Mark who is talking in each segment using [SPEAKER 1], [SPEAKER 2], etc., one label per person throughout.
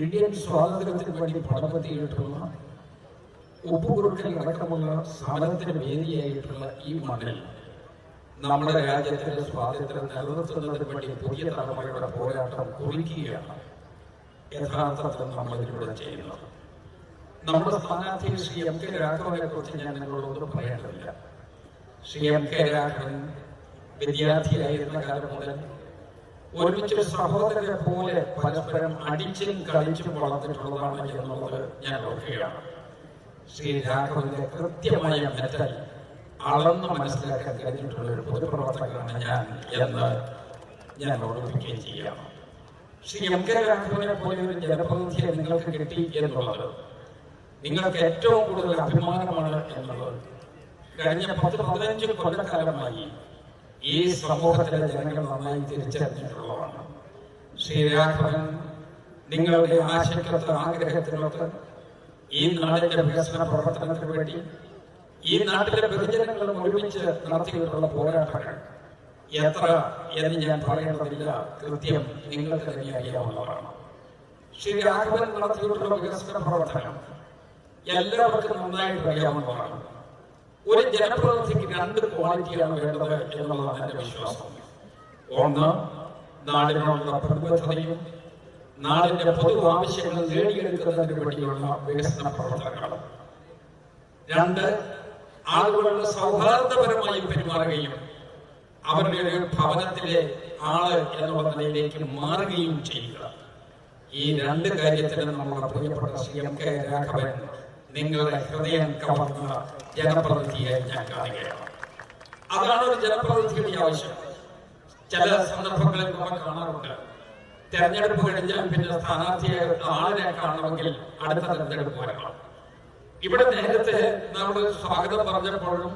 [SPEAKER 1] Indian സ്വാതന്ത്ര്യത്തിന് വേണ്ടി പടപെത്തിയിട്ടുള്ള ഉപ്പുകുറുക്കൽ അടക്കമുള്ള സമരത്തിന് വേദിയായിട്ടുള്ള ഈ മണ്ണിൽ നമ്മുടെ രാജ്യത്തിന്റെ സ്വാതന്ത്ര്യം നിലനിർത്തുന്നതിന് വേണ്ടി പുതിയ തലമുറയുടെ പോരാട്ടം കുറിക്കുകയാണ്. യഥാർത്ഥത്തിൽ നമ്മൾ ഇതിലൂടെ ചെയ്യുന്നത്. നമ്മുടെ സ്ഥാനാർത്ഥി ശ്രീ എം കെ രാഘവനെ കുറിച്ച് ഞാൻ നിങ്ങളോടൊന്നും പറയേണ്ടതില്ല. ശ്രീ എം കെ രാഘവൻ വിദ്യാർത്ഥിയായിരുന്ന കാലം മുതൽ ഒരുമിച്ച് സഹോദരരെ പോലെ പരസ്പരം അടിച്ചും കളിച്ചും വളർന്നിട്ടുള്ളതാണ് എന്നുള്ളത് ഞാൻ ഓർക്കുകയാണ്. ശ്രീ രാഘവന്റെ കൃത്യമായ മെറ്റൽ അളന്ന് മനസ്സിലാക്കാൻ കഴിഞ്ഞിട്ടുള്ള ഒരു പൊതുപ്രവർത്തകനാണ് ഞാൻ എന്ന് ഞാൻ ഓർമ്മിപ്പിക്കുകയും ചെയ്യാം ശ്രീ എം കെ രാഘവനെ പോലെ ഒരു ജനപ്രതിനിധിയെ നിങ്ങൾക്ക് കിട്ടി എന്നുള്ളത് നിങ്ങൾക്ക് ഏറ്റവും കൂടുതൽ അഭിമാനമാണ് എന്നുള്ളത് കഴിഞ്ഞ പത്ത് പതിനഞ്ച് കൊല്ലക്കാലമായി ഈ സമൂഹത്തിലെ ജനങ്ങൾ നന്നായി തിരിച്ചറിഞ്ഞിട്ടുള്ളതാണ്. ശ്രീരാഘവൻ നിങ്ങളുടെ ആശയക്കത്ത് ആഗ്രഹത്തിനൊത്ത് ഈ നാടിന്റെ വികസന പ്രവർത്തനത്തിന് വേണ്ടി ഈ നാട്ടിലെ ബഹുജനങ്ങളും ഒരുമിച്ച് നടത്തിയിട്ടുള്ള പോരാട്ടങ്ങൾ എത്ര എന്ന് ഞാൻ പറയേണ്ടതില്ല. കൃത്യം നിങ്ങൾക്ക് തന്നെ അറിയാവുന്നതാണ്. ശ്രീ രാഘവൻ നടത്തിയിട്ടുള്ള വികസന പ്രവർത്തനം എല്ലാവർക്കും നന്നായിട്ട് അറിയാവുന്നതാണ്. ഒരു ജനപ്രതിനിധിക്ക് രണ്ട് ക്വാളിറ്റിയാണ് വേണ്ടത് എന്നുള്ളതാണ് എന്റെ വിശ്വാസം. ഒന്ന് നാടിനുള്ള പ്രതിബദ്ധതയും നാടിന്റെ പൊതു ആവശ്യങ്ങൾ നേടിയെടുക്കുന്നതിന് വേണ്ടിയുള്ള വികസന പ്രവർത്തനങ്ങളും. രണ്ട് ആളുകളുടെ സൗഹാർദ്ദപരമായി പെരുമാറുകയും അവരുടെ ഒരു ഭവനത്തിലെ ആൾ എന്നുള്ള നിലയിലേക്ക് മാറുകയും ചെയ്യുക. ഈ രണ്ട് കാര്യത്തിലും നമ്മുടെ പ്രിയപ്പെട്ട ശ്രീ എം കെ രാഘവൻ നിങ്ങളുടെ ഹൃദയം കവർന്ന. ജനപ്രതിനിധിയെ ഞാൻ കാണുകയാണ് അതാണ് ഒരു ജനപ്രതിനിധിയുടെ ആവശ്യം. ചില സന്ദർഭങ്ങളിൽ നമ്മൾ കാണാറുണ്ട്. തെരഞ്ഞെടുപ്പ് കഴിഞ്ഞാൽ പിന്നെ സ്ഥാനാർത്ഥിയെ ആളിനെ കാണണമെങ്കിൽ അടുത്ത തെരഞ്ഞെടുപ്പ് വരണം. ഇവിടെ നേരത്തെ നമ്മൾ സ്വാഗതം പറഞ്ഞപ്പോഴും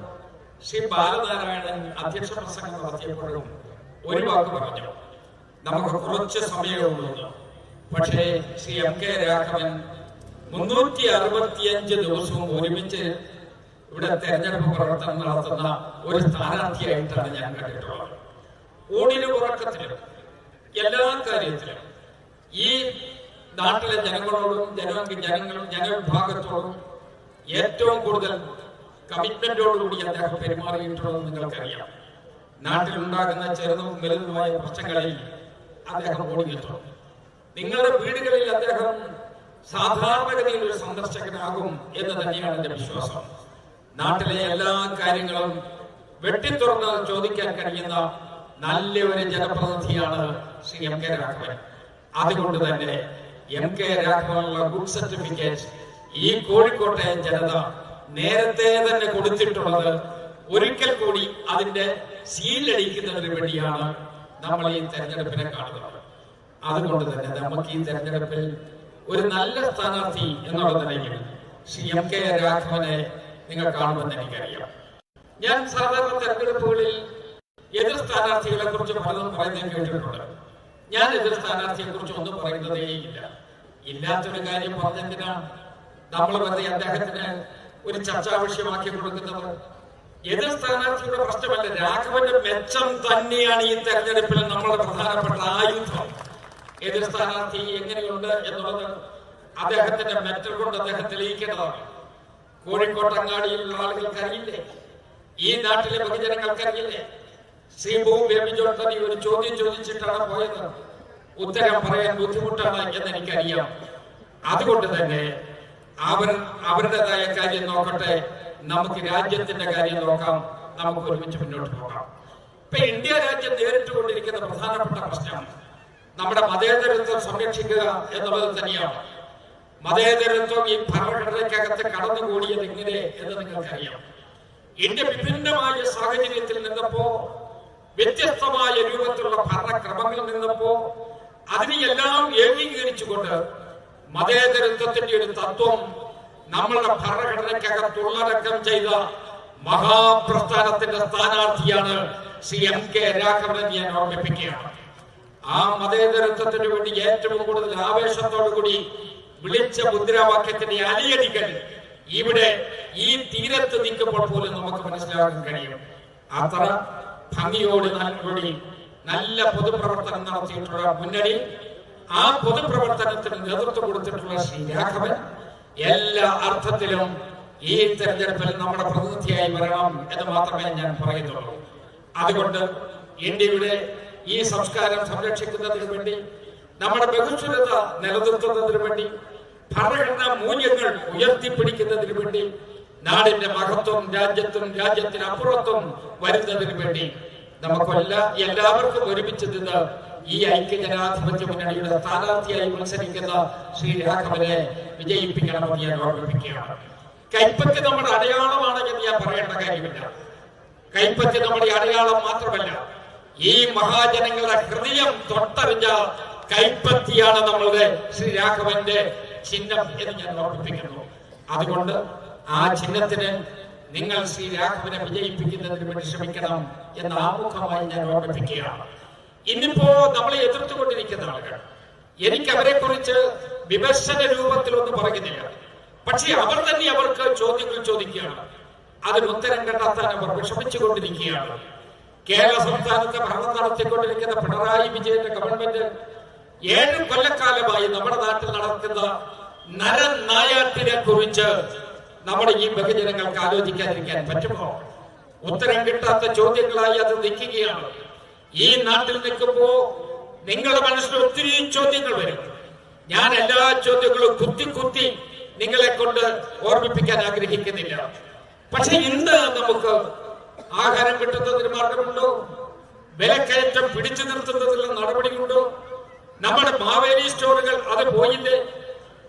[SPEAKER 1] ശ്രീ ബാലനാരായണൻ അധ്യക്ഷ പ്രസംഗം നടത്തിയപ്പോഴും ഒരു വാക്ക് പറഞ്ഞു. നമുക്ക് കുറച്ച് സമയമേ ഉള്ളൂ പക്ഷേ ശ്രീ എം കെ രാഘവൻ മുന്നൂറ്റി അറുപത്തിയഞ്ച് ദിവസവും ഒരുമിച്ച് ഇവിടെ തെരഞ്ഞെടുപ്പ് പ്രവർത്തനം നടത്തുന്ന ഒരു സ്ഥാനാർത്ഥിയായിട്ടാണ് ഞാൻ കണ്ടിട്ടുള്ളത്. ഊണിന് ഉറക്കത്തിലും എല്ലാ കാര്യത്തിലും ഈ നാട്ടിലെ ജനങ്ങളോടും ജന ജനങ്ങളും ജനവിഭാഗത്തോടും ഏറ്റവും കൂടുതൽ കമ്മിറ്റ്മെന്റോടുകൂടി അദ്ദേഹം പെരുമാറിയിട്ടുള്ളത് നിങ്ങൾക്കറിയാം. നാട്ടിലുണ്ടാകുന്ന ചെറുതും വലുതുമായ പ്രശ്നങ്ങളിൽ അദ്ദേഹം ഓടിയിട്ടുള്ളൂ നിങ്ങളുടെ വീടുകളിൽ അദ്ദേഹം സാധാരണഗതിയിൽ ഒരു സന്ദർശകനാകും എന്ന് തന്നെയാണ് എന്റെ വിശ്വാസം. നാട്ടിലെ എല്ലാ കാര്യങ്ങളും വെട്ടിത്തുറന്ന് ചോദിക്കാൻ കഴിയുന്ന നല്ല ഒരു ജനപ്രതിനിധിയാണ് ശ്രീ എം കെ രാഘവൻ. അതുകൊണ്ട് തന്നെ എം കെ രാഘവനുള്ള ഗുഡ് സർട്ടിഫിക്കറ്റ് ഈ കോഴിക്കോട്ടെ ജനത നേരത്തെ തന്നെ കൊടുത്തിട്ടുള്ളത് ഒരിക്കൽ കൂടി അതിന്റെ സീലടിക്കുന്നതിന് വേണ്ടിയാണ് നമ്മൾ ഈ തെരഞ്ഞെടുപ്പിനെ കാണുന്നത്. അതുകൊണ്ട് തന്നെ നമുക്ക് ഈ തെരഞ്ഞെടുപ്പിൽ ഒരു നല്ല സ്ഥാനാർത്ഥി എന്നുള്ളതായിരിക്കും ശ്രീ എം കെ രാഘവനെ നിങ്ങൾ കാണുമെന്ന് എനിക്കറിയാം. ഞാൻ സാധാരണ തെരഞ്ഞെടുപ്പുകളിൽ എതിർ സ്ഥാനാർത്ഥികളെ കുറിച്ച് പലതും പറയുന്നത് കേട്ടിട്ടുണ്ട്. ഞാൻ എതിർ സ്ഥാനാർത്ഥിയെ കുറിച്ച് ഒന്നും പറയുന്നതേ ഇല്ല. ഇല്ലാത്തൊരു കാര്യം പറഞ്ഞെന്തിനാ? നമ്മൾ വെറുതെ അദ്ദേഹത്തിന് ഒരു ചർച്ചാ വിഷയമാക്കി കൊടുക്കുന്നത്? എതിർ സ്ഥാനാർത്ഥിയുടെ പ്രശ്നമല്ല രാഘവന്റെ മെച്ചം തന്നെയാണ് ഈ തെരഞ്ഞെടുപ്പിൽ നമ്മുടെ പ്രധാനപ്പെട്ട ആയുധം. എതിർ സ്ഥാനാർത്ഥി എങ്ങനെയുണ്ട് എന്നുള്ളത് അദ്ദേഹത്തിന്റെ മെറ്റൽ കൊണ്ട് അദ്ദേഹം തെളിയിക്കേണ്ടതാണ്. കോഴിക്കോട്ടങ്ങാടിയിലുള്ള ആളുകൾക്ക് അറിയില്ലേ ഈ നാട്ടിലെ പൊതുജനങ്ങൾക്ക് അറിയില്ലേ ശ്രീഭൂ ബേബിജോട്ടനി ഒരു ചോദ്യം ചോദിച്ചിട്ടാണ് പോയത്. ഉത്തരം പറയാൻ ബുദ്ധിമുട്ടാണ് എന്ന് എനിക്കറിയാം അതുകൊണ്ട് തന്നെ അവർ അവരുടേതായ കാര്യം നോക്കട്ടെ. നമുക്ക് രാജ്യത്തിന്റെ കാര്യം നോക്കാം. നമുക്ക് ഒരുമിച്ച് മുന്നോട്ട് പോകാം. ഇപ്പൊ ഇന്ത്യ രാജ്യം നേരിട്ടുകൊണ്ടിരിക്കുന്ന പ്രധാനപ്പെട്ട പ്രശ്നം നമ്മുടെ മതേതരത്വം സംരക്ഷിക്കുക എന്നുള്ളത് തന്നെയാണ്. മതേതരത്വം ഈ ഭരണഘടനയ്ക്കകത്ത് കടന്നുകൂടിയത് എങ്ങനെ എന്ന് നിങ്ങൾക്കറിയാം. ഇന്ത്യ വിഭിന്നമായ സാഹചര്യത്തിൽ നിന്നപ്പോ വ്യത്യസ്തമായ രൂപത്തിലുള്ള ഭരണക്രമങ്ങളിൽ നിന്നപ്പോ അതിനെയെല്ലാം ഏകീകരിച്ചുകൊണ്ട് മതേതരത്വത്തിന്റെ ഒരു തത്വം നമ്മളുടെ ഭരണഘടനയ്ക്കകത്ത് ഉള്ളടക്കം ചെയ്ത മഹാപ്രസ്ഥാനത്തിന്റെ സ്ഥാനാർത്ഥിയാണ് ശ്രീ എം കെ രാഘവൻ ഞാൻ ഓർമ്മിപ്പിക്കുകയാണ്. ആ മതേതരത്വത്തിന് വേണ്ടി ഏറ്റവും കൂടുതൽ ആവേശത്തോടു കൂടി വിളിച്ച മുദ്രാവാക്യത്തിന്റെ അലിയടിക്കൽ ഇവിടെ ഈ തീരത്ത് നിൽക്കുമ്പോൾ പോലും നമുക്ക് മനസ്സിലാക്കാൻ കഴിയും. അത്ര ഭംഗിയോട് നല്ലൊടി നല്ല പൊതുപ്രവർത്തനം നടത്തിയിട്ടുള്ള മുന്നണി ആ പൊതുപ്രവർത്തനത്തിന് നേതൃത്വം കൊടുത്തിട്ടുള്ള ശ്രീ രാഘവൻ എല്ലാ അർത്ഥത്തിലും ഈ തെരഞ്ഞെടുപ്പിൽ നമ്മുടെ പ്രതിനിധിയായി വരണം എന്ന് മാത്രമേ ഞാൻ പറയുന്നുള്ളൂ അതുകൊണ്ട് ഇന്ത്യയുടെ ഈ സംസ്കാരം സംരക്ഷിക്കുന്നതിന് വേണ്ടി നമ്മുടെ ബഹുസ്വരത നിലനിർത്തുന്നതിന് വേണ്ടി ഭരണഘടനാ മൂല്യങ്ങൾ ഉയർത്തിപ്പിടിക്കുന്നതിന് വേണ്ടി നാടിന്റെ മഹത്വം രാജ്യത്തും രാജ്യത്തിന് അപ്പുറത്തും വരുന്നതിന് വേണ്ടി നമുക്കെല്ലാ എല്ലാവർക്കും ഒരുമിച്ച് നിന്ന് ഈ ഐക്യജനാധിപത്യ മുന്നണിയുടെ സ്ഥാനാർത്ഥിയായി മത്സരിക്കുന്ന ശ്രീ രാഘവനെ വിജയിപ്പിക്കണമെന്ന് ഞാൻ ഓർമ്മിപ്പിക്കുകയാണ്. കൈപ്പത്തി നമ്മുടെ അടയാളമാണ് എന്ന് ഞാൻ പറയേണ്ട കാര്യമില്ല. കൈപ്പത്തി നമ്മുടെ അടയാളം മാത്രമല്ല ഈ മഹാജനങ്ങളുടെ ഹൃദയം തൊട്ടറിഞ്ഞ കൈപ്പത്തിയാണ് നമ്മളുടെ ശ്രീ രാഘവന്റെ ചിഹ്നം എന്ന് ഞാൻ ഓർമ്മിപ്പിക്കുന്നു. അതുകൊണ്ട് ആ ചിഹ്നത്തിന് നിങ്ങൾ ശ്രീ രാഘവനെ വിജയിപ്പിക്കുന്നതിന് വേണ്ടി ശ്രമിക്കണം എന്ന് ആമുഖമായി ഞാൻ ഓർമ്മിപ്പിക്കുകയാണ്. ഇന്നിപ്പോ നമ്മളെ എതിർത്തുകൊണ്ടിരിക്കുന്ന ആളുകൾ എനിക്ക് അവരെ കുറിച്ച് വിമർശന രൂപത്തിലൊന്നും പറയുന്നില്ല. പക്ഷേ അവർ തന്നെ അവർക്ക് ചോദ്യങ്ങൾ ചോദിക്കുകയാണ്. അതിന് ഉത്തരം കണ്ടെത്താൻ അവർ വിഷമിച്ചുകൊണ്ടിരിക്കുകയാണ്. കേരള സംസ്ഥാനത്തെ ഭരണം നടത്തിക്കൊണ്ടിരിക്കുന്ന പിണറായി വിജയന്റെ ഗവൺമെന്റ് ഏഴ് കൊല്ലക്കാലമായി നമ്മുടെ നാട്ടിൽ നടക്കുന്ന നരനായാട്ടിനെ കുറിച്ച് നമ്മുടെ ഈ ബഹുജനങ്ങൾക്ക് ആലോചിക്കാതിരിക്കാൻ പറ്റുമോ? ഉത്തരം കിട്ടാത്ത ചോദ്യങ്ങളായി അത് നിൽക്കുകയാണ്. ഈ നാട്ടിൽ നിൽക്കുമ്പോ നിങ്ങളുടെ മനസ്സിൽ ഒത്തിരി ചോദ്യങ്ങൾ വരും. ഞാൻ എല്ലാ ചോദ്യങ്ങളും കുത്തി കുത്തി നിങ്ങളെ കൊണ്ട് ഓർമ്മിപ്പിക്കാൻ ആഗ്രഹിക്കുന്നില്ല. പക്ഷെ ഇന്ന് നമുക്ക് ആഹാരം കിട്ടുന്നതിന് മാർഗമുണ്ടോ? വിലക്കയറ്റം പിടിച്ചു നിർത്തുന്നതിനുള്ള നടപടിയുണ്ടോ? നമ്മുടെ മാവേലി സ്റ്റോറുകൾ അത് പോയില്ലേ?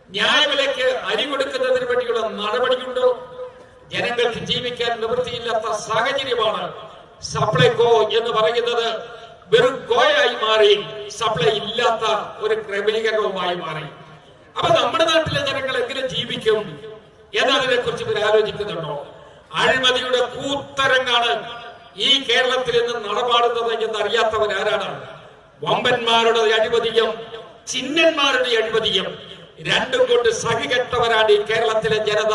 [SPEAKER 1] ന്യായവിലയ്ക്ക് അരി കൊടുക്കുന്നതിന് വേണ്ടിയുള്ള നടപടിയുണ്ടോ? ജനങ്ങൾക്ക് ജീവിക്കാൻ നിവൃത്തിയില്ലാത്ത സാഹചര്യമാണ് സപ്ലൈകോ എന്ന് പറയുന്നത്. വെറും കോയായി മാറി സപ്ലൈ ഇല്ലാത്ത ഒരു ക്രമീകരണവുമായി മാറി. അപ്പൊ നമ്മുടെ നാട്ടിലെ ജനങ്ങൾ എങ്ങനെ ജീവിക്കും? എന്നതിനെ കുറിച്ച് ഇവർ ആലോചിക്കുന്നുണ്ടോ? അഴിമതിയുടെ കൂത്തരങ്ങാണ് ഈ കേരളത്തിൽ നിന്ന് നടപാടുന്നത് എന്ന് അറിയാത്തവരാരാണ് വമ്പന്മാരുടെ അഴിമതിയും ചിഹ്നന്മാരുടെ അഴിമതിയും രണ്ടും കൊണ്ട് സഹികെട്ടവരാണ് ഈ കേരളത്തിലെ ജനത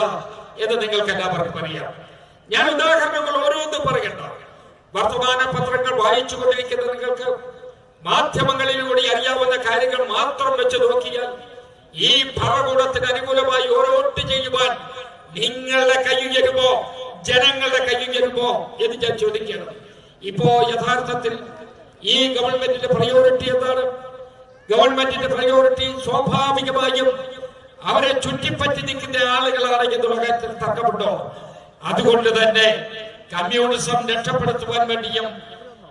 [SPEAKER 1] എന്ന് നിങ്ങൾക്ക് എല്ലാവർക്കും അറിയാം. ഞാൻ ഉദാഹരണങ്ങൾ ഓരോന്നും പറയണ്ട വർത്തമാന പത്രങ്ങൾ വായിച്ചു കൊണ്ടിരിക്കുന്ന നിങ്ങൾക്ക് മാധ്യമങ്ങളിലൂടെ അറിയാവുന്ന കാര്യങ്ങൾ മാത്രം വെച്ച് നോക്കിയാൽ ഈ ഭരണകൂടത്തിന് അനുകൂലമായി ഓരോട്ട് ചെയ്യുവാൻ നിങ്ങളുടെ കൈയുയരുമോ ജനങ്ങളുടെ കൈയുയരുമോ എന്ന് ഞാൻ ചോദിക്കണം ഇപ്പോ യഥാർത്ഥത്തിൽ ഈ ഗവൺമെന്റിന്റെ പ്രയോറിറ്റി എന്താണ്? ഗവൺമെന്റിന്റെ പ്രയോറിറ്റി സ്വാഭാവികമായും അവരെ ചുറ്റിപ്പറ്റി നിൽക്കുന്ന ആളുകളാണ് എന്നുള്ള കാര്യത്തിൽ തർക്കമുണ്ടോ? അതുകൊണ്ട് തന്നെ കമ്മ്യൂണിസം രക്ഷപ്പെടുത്തുവാൻ വേണ്ടിയും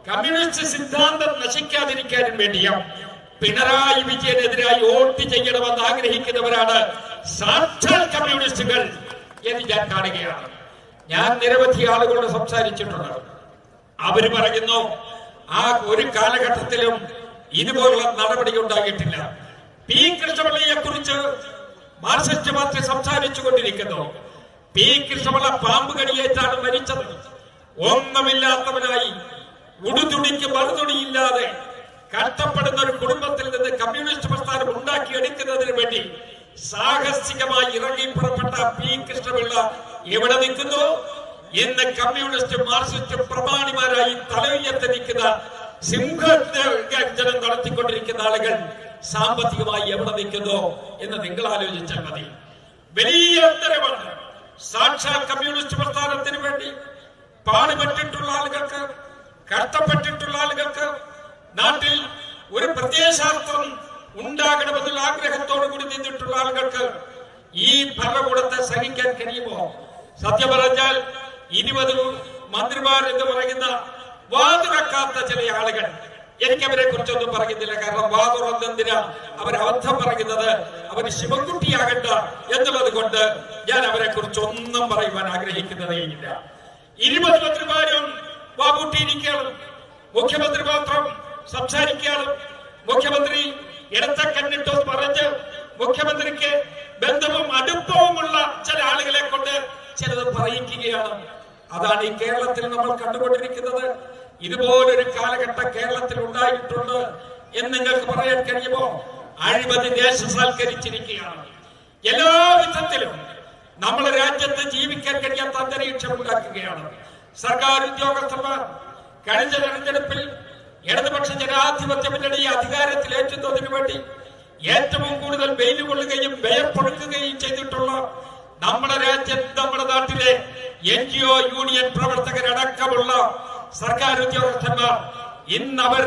[SPEAKER 1] കമ്മ്യൂണിസ്റ്റ് സിദ്ധാന്തം നശിക്കാതിരിക്കാനും വേണ്ടിയും പിണറായി വിജയനെതിരായി വോട്ട് ചെയ്യണമെന്ന് ആഗ്രഹിക്കുന്നവരാണ് സാക്ഷാൽ കമ്മ്യൂണിസ്റ്റുകൾ എന്ന് ഞാൻ കാണുകയാണ്. ഞാൻ നിരവധി ആളുകളോട് സംസാരിച്ചിട്ടുണ്ട്. അവർ പറയുന്നു ആ ഒരു കാലഘട്ടത്തിലും ഇതുപോലുള്ള നടപടി ഉണ്ടാകിയിട്ടില്ല പി കൃഷ്ണപിള്ളയെ കുറിച്ച് മാർസിസ്റ്റ് പാർട്ടി സംസാരിച്ചു കൊണ്ടിരിക്കുന്നു. പി കൃഷ്ണപിള്ള പാമ്പ് കടിയേറ്റാണ് മരിച്ചത്. ഒന്നുമില്ലാത്തവനായി ഉടുതുണിക്ക് മറുതുണിയില്ലാതെ കഷ്ടപ്പെടുന്ന ഒരു കുടുംബത്തിൽ നിന്ന് കമ്മ്യൂണിസ്റ്റ് പ്രസ്ഥാനം ഉണ്ടാക്കിയെടുക്കുന്നതിന് വേണ്ടി സാഹസികമായി ഇറങ്ങി പുറപ്പെട്ട പി കൃഷ്ണപിള്ള എവിടെ നിൽക്കുന്നു. ഇന്ന് കമ്മ്യൂണിസ്റ്റ് മാർക്സിസ്റ്റ് പ്രമാണിമാരായി തലവിയത്ത് നിൽക്കുന്ന സിംഹജനം നടത്തിക്കൊണ്ടിരിക്കുന്ന ആളുകൾ സാമ്പത്തികമായി എവിടെ നിൽക്കുന്നു എന്ന് നിങ്ങൾ ആലോചിച്ചാൽ മതി. വലിയ അന്തരമാണ് സാക്ഷാൽ കമ്മ്യൂണിസ്റ്റ് പ്രസ്ഥാനത്തിന് വേണ്ടി പാടുപെട്ടിട്ടുള്ള ആളുകൾക്ക് കഷ്ടപ്പെട്ടിട്ടുള്ള ആളുകൾക്ക് നാട്ടിൽ ഒരു പ്രത്യയശാസ്ത്രം ഉണ്ടാകണമെന്നുള്ള ആഗ്രഹത്തോടു കൂടി നിന്നിട്ടുള്ള ആളുകൾക്ക് ഈ ഭരണകൂടത്തെ സഹിക്കാൻ കഴിയുമോ? സത്യം പറഞ്ഞാൽ ഇരുപത് മന്ത്രിമാർ എന്ന് പറയുന്ന വാതുറക്കാത്ത ചില ആളുകൾ എനിക്ക് അവരെ കുറിച്ചൊന്നും പറയുന്നില്ല. കാരണം വാതുറന്നെന്തിനാ അവർ അബദ്ധം പറയുന്നത് അവർ ശിവൻകുട്ടിയാകട്ട എന്നുള്ളത് കൊണ്ട് ഞാൻ അവരെ കുറിച്ച് ഒന്നും പറയുവാൻ ആഗ്രഹിക്കുന്നതേയില്ല ഇരുപത് മന്ത്രിമാരും വാകൂട്ടിയിരിക്കണം മുഖ്യമന്ത്രി മാത്രം സംസാരിക്കണം മുഖ്യമന്ത്രി ഇടത്തെ കണ്ണിട്ടോ പറഞ്ഞ് മുഖ്യമന്ത്രിക്ക് ബന്ധവും അടുപ്പവുമുള്ള ചില ആളുകളെ കൊണ്ട് ചിലത് പറയിക്കുകയാണ് അതാണ് ഈ കേരളത്തിൽ നമ്മൾ കണ്ടുകൊണ്ടിരിക്കുന്നത്. ഇതുപോലൊരു കാലഘട്ടം കേരളത്തിൽ ഉണ്ടായിട്ടുണ്ട് എന്ന് നിങ്ങൾക്ക് പറയാൻ കഴിയുമോ? അഴിമതി ദേശസാൽക്കരിച്ചിരിക്കുകയാണ്. എല്ലാ വിധത്തിലും നമ്മുടെ രാജ്യത്ത് ജീവിക്കാൻ കഴിയാത്ത അന്തരീക്ഷം ഉണ്ടാക്കുകയാണ്. സർക്കാർ ഉദ്യോഗസ്ഥന്മാർ കഴിഞ്ഞ തെരഞ്ഞെടുപ്പിൽ ഇടതുപക്ഷ ജനാധിപത്യ മുന്നണി അധികാരത്തിലേറ്റുന്നതിന് വേണ്ടി ഏറ്റവും കൂടുതൽ വെയിൽ കൊള്ളുകയും വ്യയപ്പെടുത്തുകയും ചെയ്തിട്ടുള്ള നമ്മുടെ രാജ്യത്ത് നമ്മുടെ നാട്ടിലെ എൻ ജി ഒ യൂണിയൻ പ്രവർത്തകരടക്കമുള്ള സർക്കാർ ഉദ്യോഗസ്ഥന്മാർ ഇന്നവർ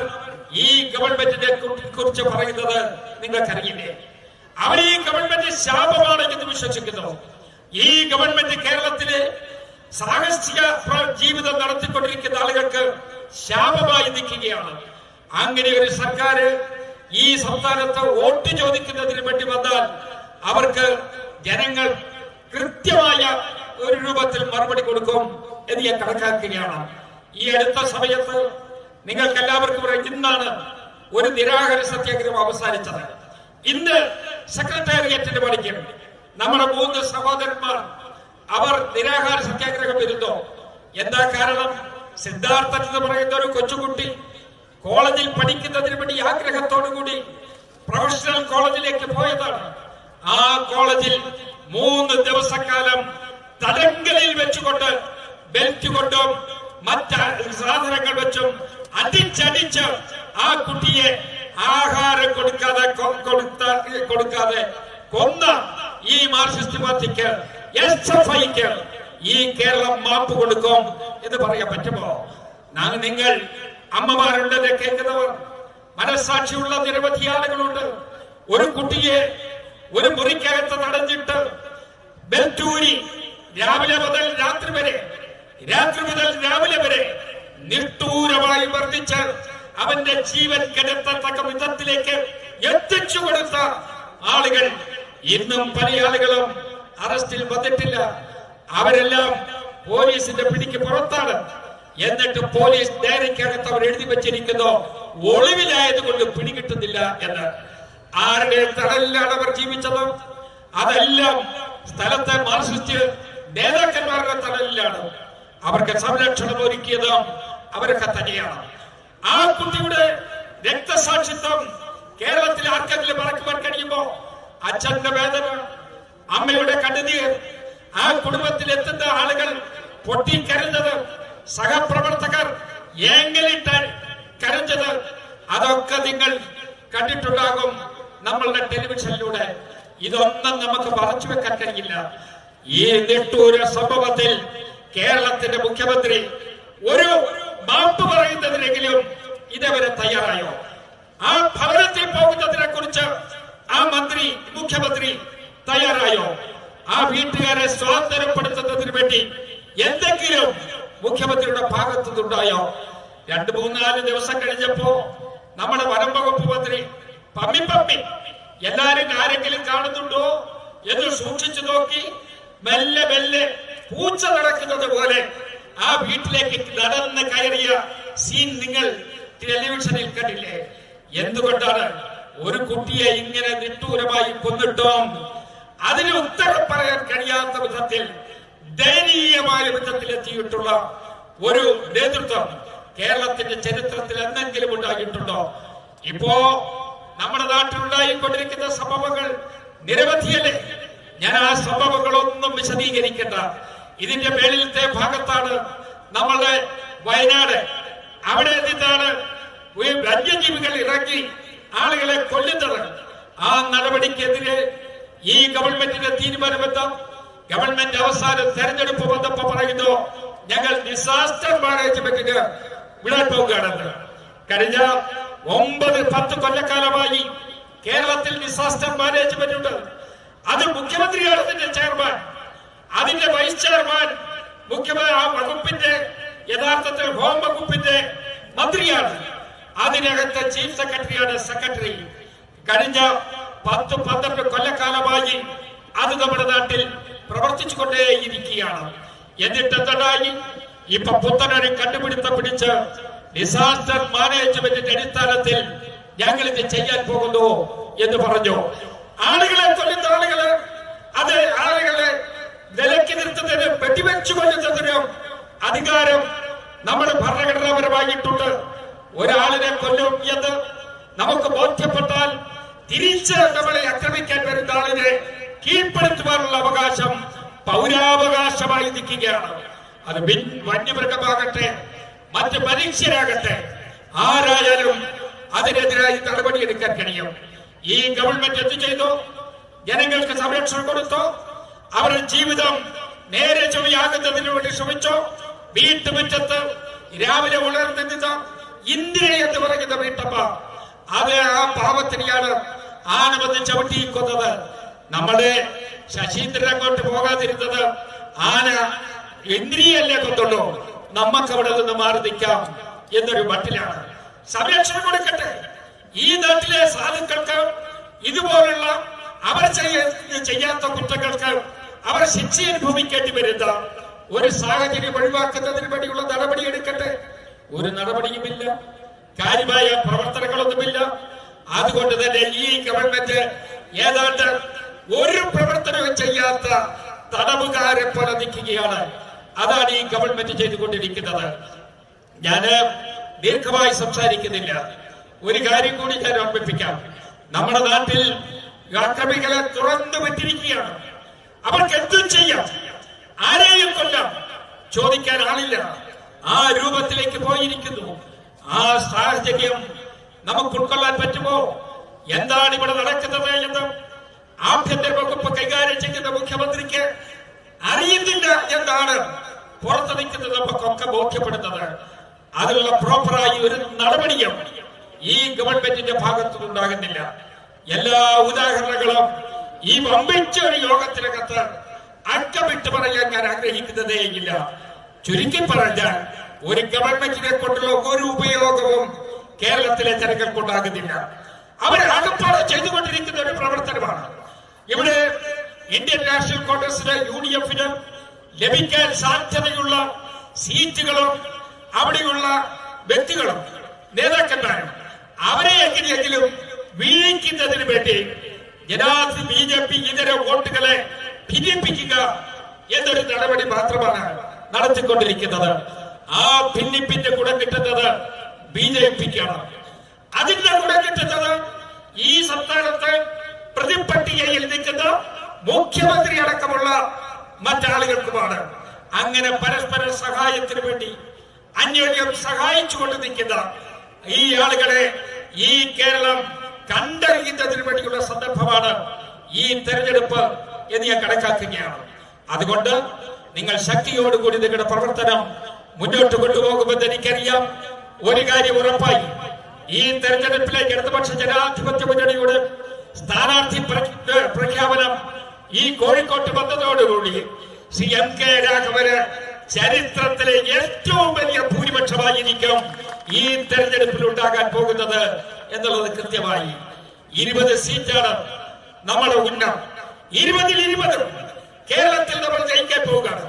[SPEAKER 1] ഈ ഗവൺമെന്റിനെ കുറിച്ച് പറയുന്നത് നിങ്ങൾക്കറിയില്ലേ? അവർ ഈ ഗവൺമെന്റ് ശാപമാണ് എന്ന് വിശ്വസിക്കുന്നു. ഈ ഗവൺമെന്റ് കേരളത്തിലെ സാഹസിക ജീവിതം നടത്തിക്കൊണ്ടിരിക്കുന്ന ആളുകൾക്ക് ശാപമായി നിൽക്കുകയാണ്. അങ്ങനെ ഒരു സർക്കാർ ഈ സംസ്ഥാനത്ത് വോട്ട് ചോദിക്കുന്നതിന് വേണ്ടി വന്നാൽ അവർക്ക് ജനങ്ങൾ കൃത്യമായ ഒരു രൂപത്തിൽ മറുപടി കൊടുക്കും എന്ന് ഞാൻ കണക്കാക്കുകയാണ്. ഈ അടുത്ത സമയത്ത് നിങ്ങൾക്ക് എല്ലാവർക്കും പറയാം ഇന്നാണ് ഒരു നിരാഹാര സത്യാഗ്രഹം അവസാനിച്ചത്. ഇന്ന് സെക്രട്ടേറിയറ്റിന് പഠിക്കും നമ്മുടെ മൂന്ന് സഹോദരന്മാർ അവർ നിരാഹാര സത്യാഗ്രഹം ഇരുന്നു. എന്താ കാരണം? സിദ്ധാർത്ഥൻ എന്ന് പറയുന്ന ഒരു കൊച്ചുകുട്ടി കോളേജിൽ പഠിക്കുന്നതിന് വേണ്ടി ആഗ്രഹത്തോടു കൂടി പ്രൊഫഷണൽ കോളേജിലേക്ക് പോയതാണ്. ആ കോളേജിൽ മൂന്ന് ദിവസക്കാലം തടങ്കലിൽ വെച്ചുകൊണ്ട് ബെൽറ്റ് കൊണ്ടും മറ്റ് സാധനങ്ങൾ വെച്ചും അടിച്ചടിച്ച് ആ കുട്ടിയെ ആഹാരം കൊടുക്കാതെ കൊടുക്കാതെ കൊന്ന ഈ മാർക്സിസ്റ്റ് പാർട്ടിക്ക് എസ് എഫ് ഐക്ക് ഈ കേരളം മാപ്പ് കൊടുക്കും എന്ന് പറയാൻ പറ്റുമോ? നിങ്ങൾ അമ്മമാരുണ്ടെന്ന് കേൾക്കുന്നവർ. മനസ്സാക്ഷിയുള്ള നിരവധി ആളുകളുണ്ട്. ഒരു കുട്ടിയെ ഒരു മുറിക്കകത്ത് തടഞ്ഞിട്ട് ബെൽറ്റൂരി രാവിലെ മുതൽ രാത്രി വരെ രാത്രി മുതൽ രാവിലെ വരെ നിഷ്ഠൂരമായി വർദ്ധിച്ച് അവന്റെ ജീവൻ കെടുത്തത്തക്ക വിധത്തിലേക്ക് എത്തിച്ചു കൊടുത്ത ആളുകൾ ഇന്നും പല ആളുകളും അറസ്റ്റിൽ വന്നിട്ടില്ല. അവരെല്ലാം പോലീസിന്റെ പിടിക്ക് പുറത്താണ്. എന്നിട്ട് പോലീസ് ഡയറിക്കകത്ത് അവർ എഴുതി വെച്ചിരിക്കുന്നു ഒളിവിലായതുകൊണ്ട് പിടികിട്ടുന്നില്ല എന്ന്. ആരുടെ തടലിലാണ് അവർ ജീവിച്ചത്? അതെല്ലാം സ്ഥലത്തെ മാർസിസ്റ്റ് നേതാക്കന്മാരുടെ തടലിലാണ്. അവർക്ക് സംരക്ഷണം ഒരുക്കിയത് അവരൊക്കെ തന്നെയാണ്. ആ കുട്ടിയുടെ രക്തസാക്ഷിത്വം കേരളത്തിൽ ആർക്കെങ്കിലും മറക്കുവാൻ കഴിയുമ്പോ അച്ഛന്റെ വേദന അമ്മയുടെ കണ്ണുനീർ ആ കുടുംബത്തിൽ എത്തുന്ന ആളുകൾ പൊട്ടിക്കരഞ്ഞത് സഹപ്രവർത്തകർ ഏങ്ങലിട്ട് കരഞ്ഞത്. അതൊക്കെ നിങ്ങൾ കണ്ടിട്ടുണ്ടാകും. നമ്മളുടെ ടെലിവിഷനിലൂടെ ഇതൊന്നും നമുക്ക് മറച്ചു വെക്കാൻ കഴിയില്ല ഈ നിട്ടൂര സംഭവത്തിൽ കേരളത്തിന്റെ മുഖ്യമന്ത്രി ഒരു മാപ്പ് പറയുന്നതിനെങ്കിലും ഇതേവരെ തയ്യാറായോ? ആ ഭവനത്തിൽ പോകുന്നതിനെ കുറിച്ച് ആ മന്ത്രി മുഖ്യമന്ത്രി തയ്യാറായോ? ആ വീട്ടുകാരെ സ്വാതന്ത്ര്യപ്പെടുത്തുന്നതിന് വേണ്ടി എന്തെങ്കിലും മുഖ്യമന്ത്രിയുടെ ഭാഗത്തുനിന്നുണ്ടായോ? രണ്ടു മൂന്നാൽ ദിവസം കഴിഞ്ഞപ്പോ നമ്മുടെ വനം വകുപ്പ് മന്ത്രി പമ്മി പമ്മി എല്ലാരും ആരെങ്കിലും കാണുന്നുണ്ടോ? എന്ന് സൂക്ഷിച്ചു നോക്കി. മെല്ലെ മെല്ലെ പൂച്ച നടക്കുന്നത് പോലെ ആ വീട്ടിലേക്ക് നടന്ന് കയറിയ സീൻ നിങ്ങൾ ടെലിവിഷനിൽ കണ്ടില്ലേ? എന്തുകൊണ്ടാണ് ഒരു കുട്ടിയെ ഇങ്ങനെ നിഷ്ഠൂരമായി കൊന്നിട്ടോ അതിന് ഉത്തരം പറയാൻ കഴിയാത്ത വിധത്തിൽ ദയനീയമായ വിധത്തിൽ എത്തിയിട്ടുള്ള ഒരു നേതൃത്വം കേരളത്തിന്റെ ചരിത്രത്തിൽ എന്തെങ്കിലും ഉണ്ടായിട്ടുണ്ടോ? ഇപ്പോ നമ്മുടെ നാട്ടിലുണ്ടായിക്കൊണ്ടിരിക്കുന്ന സംഭവങ്ങൾ നിരവധിയല്ലേ? ഞാൻ ആ സംഭവങ്ങളൊന്നും വിശദീകരിക്കേണ്ട. ഇതിന്റെ മേളിലത്തെ ഭാഗത്താണ് നമ്മളുടെ വയനാട്. അവിടെ നിന്നാണ് വന്യജീവികൾ ഇറങ്ങി ആളുകളെ കൊല്ലുന്നത്. ആ നടപടിക്കെതിരെ ഈ ഗവൺമെന്റിന്റെ തീരുമാനമെന്താ? ഗവൺമെന്റ് അവസാന തെരഞ്ഞെടുപ്പ് വന്നപ്പോ പറയുന്നു ഞങ്ങൾ ഡിസാസ്റ്റർ മാനേജ്മെന്റിന് വിടാൻ പോവുകയാണെന്ന് കഴിഞ്ഞ ഒമ്പത് പത്ത് കൊല്ലക്കാലമായി കേരളത്തിൽ ഡിസാസ്റ്റർ മാനേജ്മെന്റ് ഉണ്ട്. അത് മുഖ്യമന്ത്രിയാണ് അതിന്റെ ചെയർമാൻ അതിന്റെ വൈസ് ചെയർമാൻ മുഖ്യമന്ത്രി ആ വകുപ്പിന്റെ യഥാർത്ഥത്തിൽ ഹോം വകുപ്പിന്റെ മന്ത്രിയാണ്. അതിനകത്ത് ചീഫ് സെക്രട്ടറിയാണ് സെക്രട്ടറി കഴിഞ്ഞ പത്ത് പന്ത്രണ്ട് കൊല്ലക്കാലമായി അത് നമ്മുടെ നാട്ടിൽ പ്രവർത്തിച്ചു കൊണ്ടേയിരിക്കുകയാണ് എന്നിട്ട് എന്തായി ഇപ്പൊ പുത്തനൊരു കണ്ടുപിടുത്തം പിടിച്ച് ഡിസാസ്റ്റർ മാനേജ്മെന്റിന്റെ അടിസ്ഥാനത്തിൽ ഞങ്ങൾ ഇത് ചെയ്യാൻ പോകുന്നു എന്ന് പറഞ്ഞു. ആളുകളെ ആളുകൾ അത് ആളുകളെ നിലക്കി നിർത്തുന്നതിന് പെട്ടിവെച്ചു കൊല്ലുന്നതിനും അധികാരം നമ്മുടെ ഭരണഘടനാപരമായിട്ടുണ്ട്. ഒരാളിനെ കൊല്ലും എന്ന് നമുക്ക് ബോധ്യപ്പെട്ടാൽ തിരിച്ച് നമ്മളെ ആക്രമിക്കാൻ വരുന്ന ആളിനെ കീഴ്പ്പെടുത്തുവാനുള്ള അവകാശം പൗരാവകാശമായി നിൽക്കുകയാണ്. അത് വന്യമൃഗമാകട്ടെ മറ്റ് മനുഷ്യരാകട്ടെ ആരായാലും അതിനെതിരായി നടപടിയെടുക്കാൻ കഴിയും. ഈ ഗവൺമെന്റ് എന്ത് ചെയ്തു? ജനങ്ങൾക്ക് സംരക്ഷണം കൊടുത്തു. അവരുടെ ജീവിതം നേരെ ചൊവ്വയാകുന്നതിന് വേണ്ടി ശ്രമിച്ചു. വീട്ടുമുറ്റത്ത് രാവിലെ ഉണർന്നിരുന്ന ഇന്ദിര എന്ന് പറയുന്ന വീട്ടമ്മ. അത് ആ പാവത്തിനെയാണ് ആനവന്ന് ചവിട്ടി കൊന്നത് നമ്മുടെ ശശീന്ദ്രൻ അങ്ങോട്ട് പോകാതിരുന്നത് ആന ഇന്ദ്രിയല്ലേ കൊണ്ടുള്ളൂ. നമുക്ക് അവിടെ നിന്ന് മാറി നിൽക്കാം എന്നൊരു മട്ടിലാണ്. സംരക്ഷണം കൊടുക്കട്ടെ. ഈ നാട്ടിലെ സാധുക്കൾക്ക് ഇതുപോലുള്ള അവർ ചെയ്യാത്ത കുറ്റങ്ങൾക്ക് അവർ ശിക്ഷ അനുഭവിക്കേണ്ടി വരുന്ന ഒരു സാഹചര്യം ഒഴിവാക്കുന്നതിന് വേണ്ടിയുള്ള നടപടി എടുക്കട്ടെ. ഒരു നടപടിയുമില്ല. കാര്യമായ പ്രവർത്തനങ്ങളൊന്നുമില്ല. അതുകൊണ്ട് തന്നെ ഈ ഗവൺമെന്റ് ഏതാണ്ട് ഒരു പ്രവർത്തനവും ചെയ്യാത്ത തടവുകാരെ പോലെ നിൽക്കുകയാണ്. അതാണ് ഈ ഗവൺമെന്റ് ചെയ്തുകൊണ്ടിരിക്കുന്നത്. ഞാൻ ദീർഘമായി സംസാരിക്കുന്നില്ല. ഒരു കാര്യം കൂടി ഞാൻ ഓർമ്മിപ്പിക്കാം. നമ്മുടെ നാട്ടിൽ അക്രമികളെ തുറന്നു വിട്ടിരിക്കുകയാണ്. അവർക്ക് എന്തും ചെയ്യാം. ആരെയും കൊല്ലാം. ചോദിക്കാൻ ആളില്ല. ആ രൂപത്തിലേക്ക് പോയിരിക്കുന്നു. ആ സാഹചര്യം നമുക്ക് ഉൾക്കൊള്ളാൻ പറ്റുമോ? എന്താണ് ഇവിടെ നടക്കുന്നത് എന്ന് ആഭ്യന്തര വകുപ്പ് കൈകാര്യം ചെയ്യുന്ന മുഖ്യമന്ത്രിക്ക് അറിയുന്നില്ല എന്നാണ് പുറത്ത് നിൽക്കുന്നത് നമുക്കൊക്കെ ബോധ്യപ്പെടുന്നത്. അതിനുള്ള പ്രോപ്പറായി ഒരു നടപടിയും ഈ ഗവൺമെന്റിന്റെ ഭാഗത്തു നിന്നുണ്ടാകുന്നില്ല എല്ലാ ഉദാഹരണങ്ങളും ഈ വമ്പിച്ച ഒരു യോഗത്തിനകത്ത് അക്കമിട്ട് പറയാൻ ഞാൻ ആഗ്രഹിക്കുന്നതേയില്ല ചുരുക്കി പറഞ്ഞാൽ ഒരു ഗവൺമെന്റിനെ കൊണ്ടുള്ള ഒരു ഉപയോഗവും കേരളത്തിലെ ജനങ്ങൾക്കുണ്ടാകുന്നില്ല. അകപ്പാട് ചെയ്തുകൊണ്ടിരിക്കുന്ന ഒരു പ്രവർത്തനമാണ്. ഇവിടെ ഇന്ത്യൻ നാഷണൽ കോൺഗ്രസിന് യു ഡി എഫിന് ലഭിക്കാൻ സാധ്യതയുള്ള സീറ്റുകളും അവിടെയുള്ള വ്യക്തികളും നേതാക്കന്മാരും അവരെ എങ്ങനെയെങ്കിലും വീഴിക്കുന്നതിന് വേണ്ടി ജനാധി ബി ജെ പി ഇതര വോട്ടുകളെ ഭിന്നിപ്പിക്കുക എന്നൊരു നടപടി മാത്രമാണ് നടത്തിക്കൊണ്ടിരിക്കുന്നത്. ആ ഭിന്നിപ്പിന്റെ ഗുണം കിട്ടുന്നത് ബി ജെ പിക്കാണ്. അതിന്റെ ഗുണം കിട്ടുന്നത് ഈ സംസ്ഥാനത്ത് പ്രതിപട്ടികയിൽ നിൽക്കുന്ന മുഖ്യമന്ത്രി അടക്കമുള്ള മറ്റാളുകൾക്കുമാണ്. അങ്ങനെ പരസ്പര സഹായത്തിന് വേണ്ടി അന്യോന്യം സഹായിച്ചുകൊണ്ട് നിൽക്കുന്ന ഈ ആളുകളെ ഈ കേരളം കണ്ടറിയുന്നതിന് വേണ്ടിയുള്ള സന്ദർഭമാണ് ഈ തെരഞ്ഞെടുപ്പ് എന്ന് ഞാൻ കണക്കാക്കുകയാണ്. അതുകൊണ്ട് നിങ്ങൾ ശക്തിയോടുകൂടി നിങ്ങളുടെ പ്രവർത്തനം മുന്നോട്ട് കൊണ്ടുപോകുമെന്ന് എനിക്കറിയാം. ഒരു കാര്യം ഉറപ്പായി. ഈ തെരഞ്ഞെടുപ്പിലെ ഇടതുപക്ഷ ജനാധിപത്യ മുന്നണിയുടെ സ്ഥാനാർത്ഥി പ്രഖ്യാപനം ഈ കോഴിക്കോട്ട് വന്നതോടുകൂടി സി എം കെ രാഘവന് ചരിത്രത്തിലെ ഏറ്റവും വലിയ ഭൂരിപക്ഷമായിരിക്കും ഈ തെരഞ്ഞെടുപ്പിൽ ഉണ്ടാകാൻ പോകുന്നത് എന്നുള്ളത് കൃത്യമായി. ഇരുപത് സീറ്റാണ് നമ്മുടെ ഉന്നം. ഇരുപതിൽ ഇരുപത് കേരളത്തിൽ നമ്മൾ ജയിക്കാൻ പോവുകയാണ്.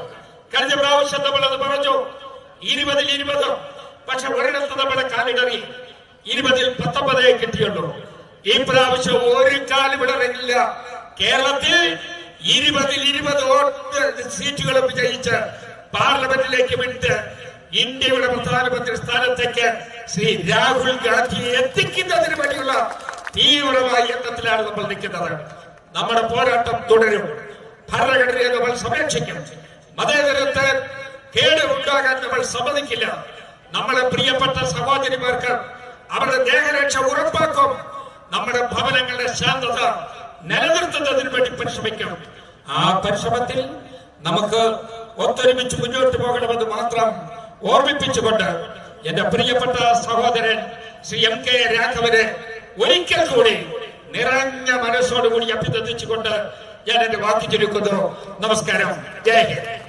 [SPEAKER 1] കഴിഞ്ഞ പ്രാവശ്യം നമ്മൾ അത് പറഞ്ഞു. ഇരുപതിൽ ഇരുപത്. പക്ഷെ ഒരിടത്ത് നമ്മുടെ കാലിടറി ഇരുപതിൽ പത്തൊമ്പതേ കിട്ടിയുള്ളൂ. ഈ പ്രാവശ്യം ഒരു കാലിടറില്ല കേരളത്തിൽ ഇരുപതിൽ ഇരുപത് വോട്ട് സീറ്റുകൾ വിജയിച്ച് പാർലമെന്റിലേക്ക് വിട്ട് ഇന്ത്യയുടെ പ്രധാനമന്ത്രി സ്ഥാനത്തേക്ക് ശ്രീ രാഹുൽ ഗാന്ധിയെ എത്തിക്കുന്നതിന് വേണ്ടിയുള്ള തീവ്രമായ യത്നത്തിലാണ് നമ്മൾ നിൽക്കുന്നത്. നമ്മുടെ പോരാട്ടം തുടരും. ഭരണഘടനയെ നമ്മൾ സംരക്ഷിക്കും. മതേതരത്തെ കേടുണ്ടാകാൻ നമ്മൾ സമ്മതിക്കില്ല. നമ്മുടെ പ്രിയപ്പെട്ട സഹോദരിമാർക്ക് അവരുടെ ദേഹരക്ഷ ഉറപ്പാക്കും. നമ്മുടെ ഭവനങ്ങളുടെ ശാന്തത നിലനിർത്തുന്നതിന് വേണ്ടി പരിശ്രമിക്കും. ആ പരിശ്രമത്തിൽ നമുക്ക് ഒത്തൊരുമിച്ച് മുന്നോട്ട് പോകണമെന്ന് മാത്രം ഓർമ്മിപ്പിച്ചുകൊണ്ട് എന്റെ പ്രിയപ്പെട്ട സഹോദരൻ ശ്രീ എം കെ രാഘവനെ ഒരിക്കൽ കൂടി നിറഞ്ഞ മനസ്സോടുകൂടി അഭിനന്ദിച്ചുകൊണ്ട് ഞാൻ എന്റെ വാക്ക് ചുരുക്കുന്നു നമസ്കാരം. ജയ ഹിന്ദ്.